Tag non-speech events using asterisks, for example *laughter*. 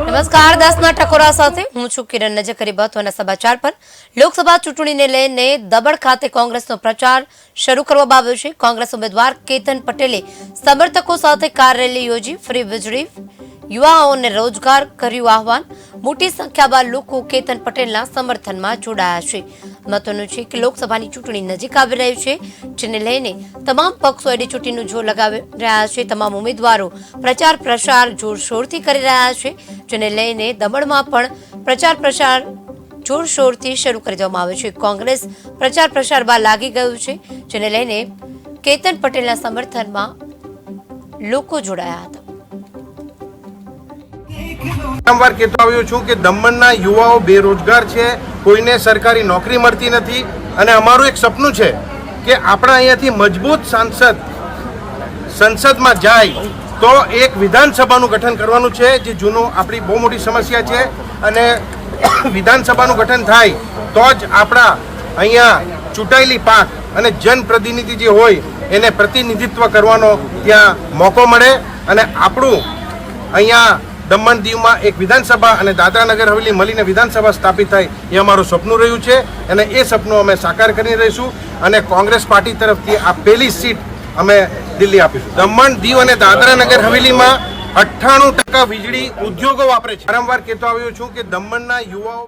નમસ્કાર, દસના ઠકોરા સાથે હું છું કિરણ નજર. કરી મહત્વના સમાચાર પર. લોકસભા ચૂંટણીને લઈને દબડ ખાતે કોંગ્રેસનો પ્રચાર શરૂ કરવામાં આવ્યો છે. કોંગ્રેસ ઉમેદવાર કેતન પટેલે સમર્થકો સાથે કાર રેલી યોજી ફ્રી વીજળી યુવાઓને રોજગાર કર્યું આહવાન. મોટી સંખ્યામાં લોકો કેતન પટેલના સમર્થનમાં જોડાયા છે. મહત્વનું છે કે લોકસભાની ચૂંટણી નજીક આવી રહી છે, જેને લઈને તમામ પક્ષો એડી ચૂંટણીનું જોર લગાવી રહ્યા છે. તમામ ઉમેદવારો પ્રચાર પ્રસાર જોરશોરથી કરી રહ્યા છે, જેને લઈને દમણમાં પણ પ્રચાર પ્રસાર જોરશોરથી શરૂ કરી દેવામાં આવ્યો છે. કોંગ્રેસ પ્રચાર પ્રસાર પ્રસારમાં લાગી ગયું છે, જેને લઈને કેતન પટેલના સમર્થનમાં લોકો જોડાયા હતા. વારંવાર કહેતો આવ્યો છું કે દમણના યુવાઓ બેરોજગાર છે, કોઈને સરકારી નોકરી મળતી નથી અને અમારું એક સપનું છે કે આપણા અહીંયાથી મજબૂત સાંસદ સંસદમાં જાય તો એક વિધાનસભાનું ગઠન કરવાનું છે, જે જૂનું આપણી બહુ મોટી સમસ્યા છે અને *coughs* વિધાનસભાનું ગઠન થાય તો જ આપણા અહીંયા ચૂંટાયેલી પાક અને જનપ્રતિનિધિ જે હોય એને પ્રતિનિધિત્વ કરવાનો ત્યાં મોકો મળે અને આપણું અહીંયા દમણ દીવમાં એક વિધાનસભા અને દાદરાનગર હવેલી મળીને વિધાનસભા સ્થાપિત થાય, એ અમારું સપનું રહ્યું છે અને એ સપનું અમે સાકાર કરી રહીશું અને કોંગ્રેસ પાર્ટી તરફથી આ પહેલી સીટ અમે દિલ્હી આપીશું. દમણ દીવ અને દાદરાનગર હવેલીમાં અઠ્ઠાણું ટકા વીજળી ઉદ્યોગો વાપરે છે. વારંવાર કહેતો આવ્યો છું કે દમણના યુવાઓ